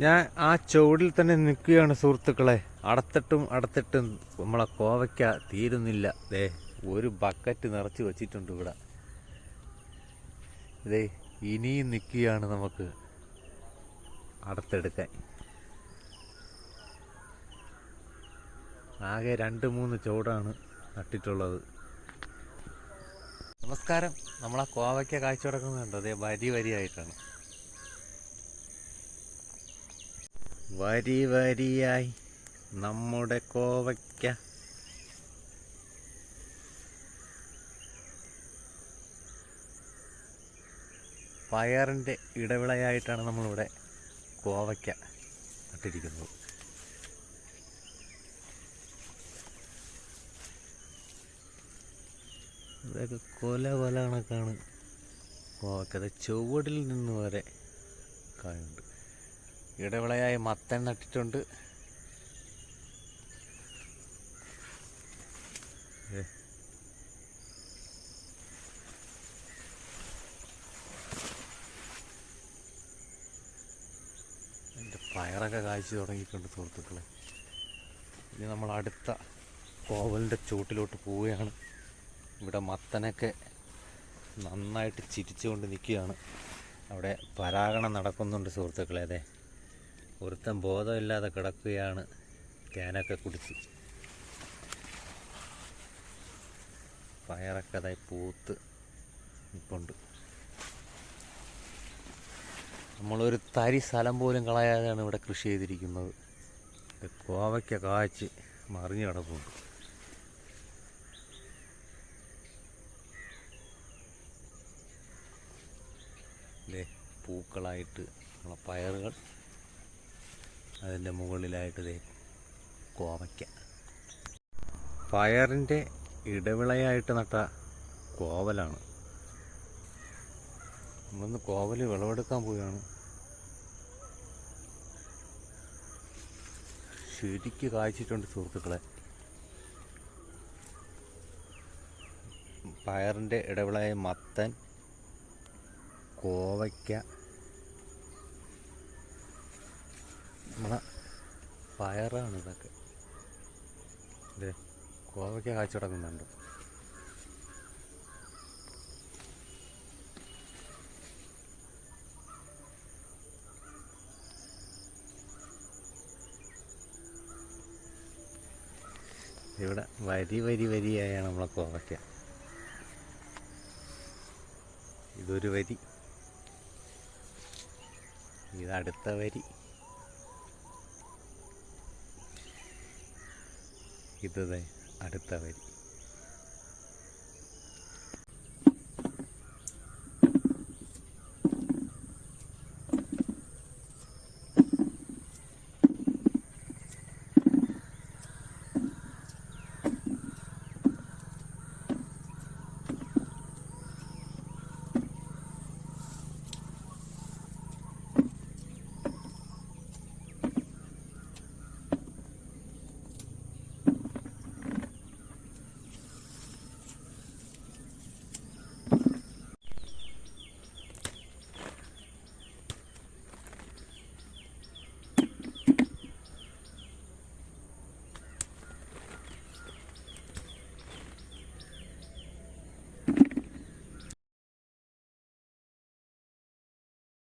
ഞാൻ ആ ചുവടിൽ തന്നെ നിൽക്കുകയാണ് സുഹൃത്തുക്കളെ. അടത്തിട്ടും അടത്തിട്ടും നമ്മളെ കോവയ്ക്ക തീരുന്നില്ല. ദേ ഒരു ബക്കറ്റ് നിറച്ച് വെച്ചിട്ടുണ്ട് ഇവിടെ. ദേ ഇനിയും നിൽക്കുകയാണ് നമുക്ക് അടത്തെടുക്കാൻ. ആകെ രണ്ട് മൂന്ന് ചുവടാണ് നട്ടിട്ടുള്ളത്. നമസ്കാരം. നമ്മളാ കോവയ്ക്ക കാഴ്ച തുടക്കുന്നുണ്ട് അതേ വരി വരിയായിട്ടാണ്. വരി വരിയായി നമ്മുടെ കോവയ്ക്ക. പയറിന്റെ ഇടവിളയായിട്ടാണ് നമ്മളിവിടെ കോവയ്ക്ക നട്ടിരിക്കുന്നത്. ഇതൊക്കെ കൊല കൊല കണക്കാണ് കോവയ്ക്കത് ചുവടിൽ നിന്ന് വരെ കായുണ്ട് ഇടവിളയായി മത്തൻ നട്ടിട്ടുണ്ട്. എന്റെ പയറൊക്കെ കായ്ച്ചു തുടങ്ങിയിട്ടുണ്ട് സുഹൃത്തുക്കളെ. ഇനി നമ്മൾ അടുത്ത കോവലിന്റെ ചൂട്ടിലോട്ട് പോവുകയാണ്. ഇവിടെ മത്തനൊക്കെ നന്നായിട്ട് ചിരിച്ചുകൊണ്ട് നിൽക്കുകയാണ്. അവിടെ പരാഗണം നടക്കുന്നുണ്ട് സുഹൃത്തുക്കളെ അതെ. ഒരുത്തൻ ബോധമില്ലാതെ കിടക്കുകയാണ് ക്യാനൊക്കെ കുടിച്ച്. പയറൊക്കെ അതായി പൂത്ത് നിൽപ്പുണ്ട് നമ്മളൊരു തരി സ്ഥലം പോലും കളയാതെയാണ് ഇവിടെ കൃഷി ചെയ്തിരിക്കുന്നത്. കോവയ്ക്ക കായ്ച്ച് മറിഞ്ഞു കിടപ്പുണ്ട്. പൂക്കളായിട്ട് നമ്മളെ പയറുകൾ അതിന്റെ മുകളിലായിട്ട് ദേ കോവയ്ക്ക. പയറിന്റെ ഇടവിളയായിട്ട് നട്ട കോവലാണ്. നമ്മളിന്ന് കോവൽ വിളവെടുക്കാൻ പോവുകയാണ്. ശരിക്ക് കായ്ച്ചിട്ടുണ്ട് സുഹൃത്തുക്കളെ. പയറിന്റെ ഇടവിളയായ മത്തൻ കോവയ്ക്ക നമ്മളെ പയറാണ് ഇതൊക്കെ. ഇത് കോവയ്ക്ക കാഴ്ച തുടങ്ങുന്നുണ്ട്. ഇവിടെ വരി വരി വരിയായാണ് നമ്മളെ കോവയ്ക്ക. ഇതൊരു വരി. ഇതടുത്ത വരി. ഇത് അടുത്ത വരി.